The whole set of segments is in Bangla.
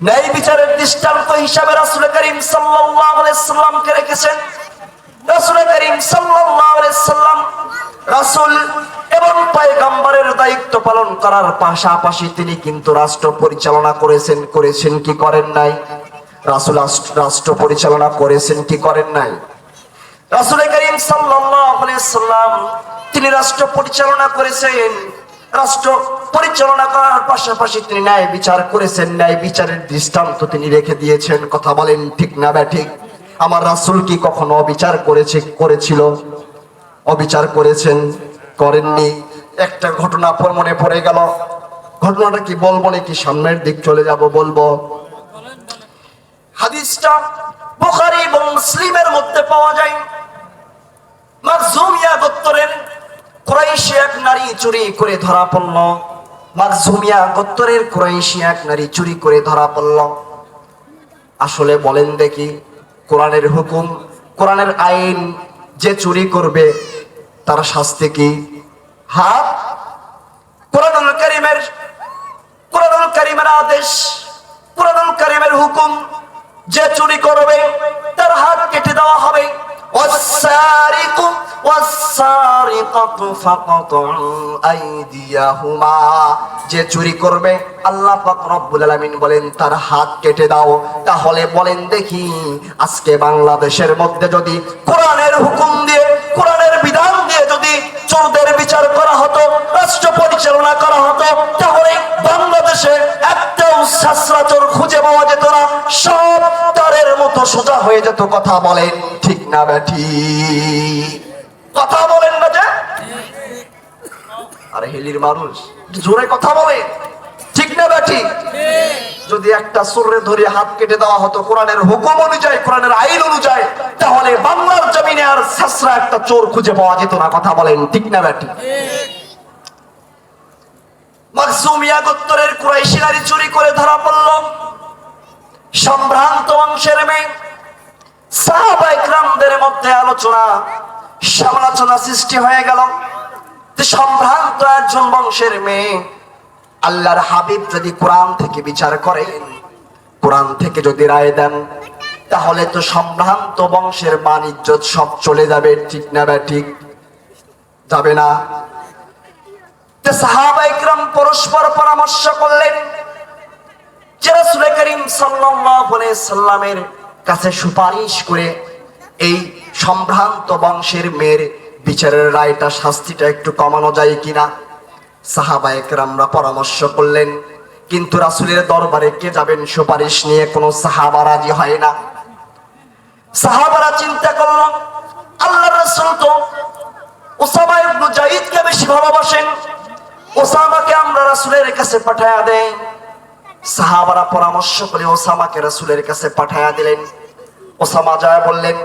ন্যায় বিচারের দৃষ্টান্ত হিসাবে রাসুল করিম সাল্লামকে রেখেছেন। রাসুল করিম সাল্লাম রাসুল এবং পয়গাম্বারের দায়িত্ব পালন করার পাশাপাশি তিনি কিন্তু রাষ্ট্র পরিচালনা করেছেন করেছেন কি করেন নাই? রাসুল রাষ্ট্র পরিচালনা করেছেন কি করেন নাই? রাসুল করিম সাল্লাম তিনি রাষ্ট্র পরিচালনা করেছেন রাষ্ট্র পরিচালনা করার পাশাপাশি তিনি ন্যায় বিচার করেছেন। ন্যায় বিচারের দৃষ্টান্ত তিনি রেখে দিয়েছেন। কথা বলেন, ঠিক না ব্যাঠিক? আমার রাসুল কি কখনো অবিচার করেছে, করেছিল? অবিচার করেছেন? করেননি। একটা ঘটনা পর মনে পড়ে গেল। ঘটনাটা কি বলব নাকি সামনের দিক চলে যাব বলব? হাদিসটা বুখারী এবং মুসলিমের মধ্যে পাওয়া যায়। মাকজুমিয়া গোত্তরের কুরাইশি এক নারী চুরি করে ধরা পড়ল। মাকজুমিয়া গোত্তরের কুরাইশি এক নারী চুরি করে ধরা পড়ল। আসলে বলেন দেখি, কোরআনের হুকুম, কোরআনের আইন যে চুরি করবে, তার শাস্তি কি? হাত কোরআনুল কারিমের কোরআনুল কারিমের আদেশ, কোরআনুল কারিমের হুকুম যে চুরি করবে, আল্লাহ রব্বুল আলামিন বলেন, তার হাত কেটে দাও। তাহলে বলেন, দেখি, আজকে বাংলাদেশের মধ্যে যদি কোরআনের হুকুম দিয়ে, কোরআনের বিধান দিয়ে যদি চোরদের বিচার করা হতো, রাষ্ট্র পরিচালনা করা হতো, তাহলে বাংলাদেশে একটাও শাসরা চোর খুঁজে পাওয়া যেত না। সব তারের মতো সোজা হয়ে যেত, কথা বলেন ঠিক না, ব্যাঠি? কথা বলেন না আরে হেলির মানুষ, জোরে কথা বলে ঠিক না ব্যাঠি যদি একটা সুরে ধরে হাত কেটে দেওয়া হতো কোরআনের হুকুম অনুযায়ী, কোরআনের আইন অনুযায়ী, তাহলে বাংলার জমিনে আর শাসরা একটা চোর খুঁজে পাওয়া যেত না। কথা বলেন, ঠিক না ব্যাঠি মাকসুমিয়া গোত্তরের কুরাইশি নারী চুরি করে ধরা পড়ল। সম্ভ্রান্ত অংশের মেয়ে। সাহাবা ইকরামদের মধ্যে আলোচনা, সমালোচনা সৃষ্টি হয়ে গেল। যে সম্ভ্রান্ত একজন বংশের মেয়ে, আল্লাহর হাবিব যদি কোরআন থেকে বিচার করেন, কোরআন থেকে যদি রায় দেন, তাহলে তো সম্ভ্রান্ত বংশের বাণিজ্য সব চলে যাবে, ঠিক না ব্যা ঠিক? যাবে না? যে সাহাবা পরস্পর পরামর্শ করলেন যে করিম সাল্লামের কাছে সুপারিশ করে এই সম্ভ্রান্ত বংশের মেয়ের বিচারের রায়টা, শাস্তিটা একটু কমানো যায় কিনা? সাহাবা একরামরা পরামর্শ করলেন, কিন্তু রাসুলের দরবারে কে যাবেন সুপারিশ নিয়ে? কোনো সাহাবা রাজি হয় না। সাহাবারা চিন্তা করল আল্লাহ রাসূল তো ওসামা ইবনে জাহিদকে বেশি ভালোবাসেন। ওসামাকে আমরা রাসুলের কাছে পাঠায়া দেই। সাহাবারা পরামর্শ করে ওসামাকে রাসুলের কাছে পাঠায়া দিলেন। ওসামা যায় বললেন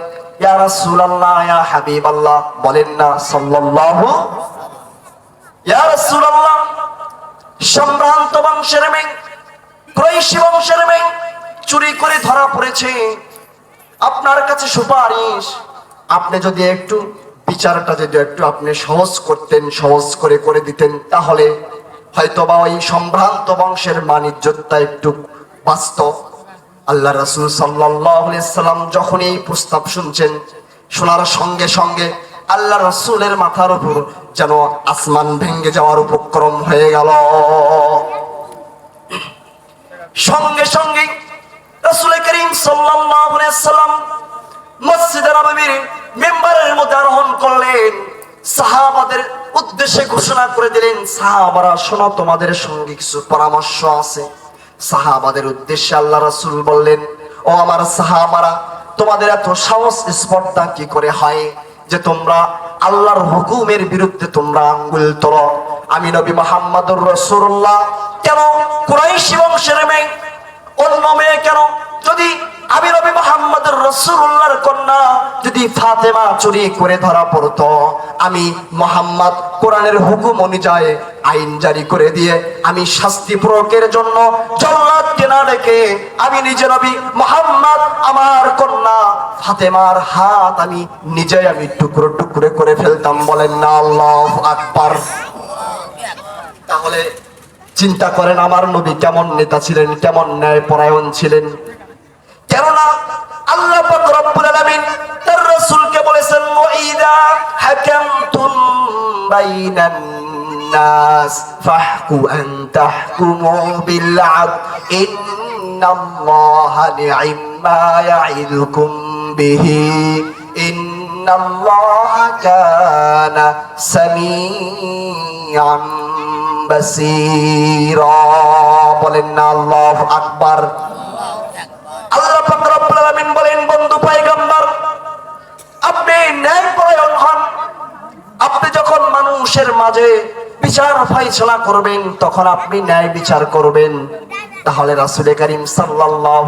চুরি করে ধরা পড়েছে। আপনার কাছে সুপারিশ, আপনি যদি একটু বিচারটা যদি একটু আপনি সহজ করতেন, সহজ করে করে দিতেন, তাহলে হয়তো বা ওই সম্ভ্রান্ত বংশের মানিজ্যতা একটু বাস্তব আল্লাহ রাসুল সাল্লাম যখন এই প্রস্তাব শুনছেন, শোনার সঙ্গে সঙ্গে আল্লাহ রসুলের মাথার উপর যেন আসমান ভেঙ্গে যাওয়ার উপক্রম হয়ে গেল। সঙ্গে সঙ্গে রসুল করিম সাল্লাম মসজিদের নববীর মেম্বারের মধ্যে আরোহণ করলেন। সাহাবাদের উদ্দেশ্যে ঘোষণা করে দিলেন, সাহাবারা, শোনো, তোমাদের সঙ্গে কিছু পরামর্শ আছে। সাহাবাদের উদ্দেশ্যে আল্লাহ রাসুল বললেন, ও আমার সাহাবারা, তোমাদের এত সাহস, স্পর্ধা কি করে হয় যে তোমরা আল্লাহর হুকুমের বিরুদ্ধে তোমরা আঙ্গুল তোল? আমি নবী মোহাম্মদুর রসুল্লাহ কেন? কুরাইশি বংশের মেয়ে, অন্য মেয়ে কেন? যদি রসুল্লাহর কন্যা যদি ফাতেমা চুরি করে ধরা পড়তো, আমি মোহাম্মদ কোরআনের হুকুম অনুযায়ী আইন জারি করে দিয়ে আমি শাস্তি প্রয়োগের জন্য জল্লাদকে না ডেকে আমি নিজে নবী মোহাম্মদ, আমার কন্যা ফাতেমার হাত আমি নিজে আমি টুকরো টুকরো করে ফেলতাম। বলেন না, আল্লাহ আকবার। তাহলে চিন্তা করেন, আমার নবী কেমন নেতা ছিলেন, কেমন ন্যায় পরায়ণ ছিলেন? কেননা আল্লাহ পাক রব্বুল আলামিন তার রাসূলকে বলেছেন ওয়াইদা হাকামতুম বাইনান নাস ফাহকু আন তাহকুমু বিল আদল ইন্নাল্লাহা নি'মা ইয়া'iদুকুম বিহি। ইন্নাল্লাহা কানা সামিআন বাসীরা। বলেন আল্লাহু আকবার। মানুষের মাঝে বিচার ফাইসলা করবেন তখন আপনি ন্যায় বিচার করবেন। তাহলে রাসুলের করিম সাল্লাহ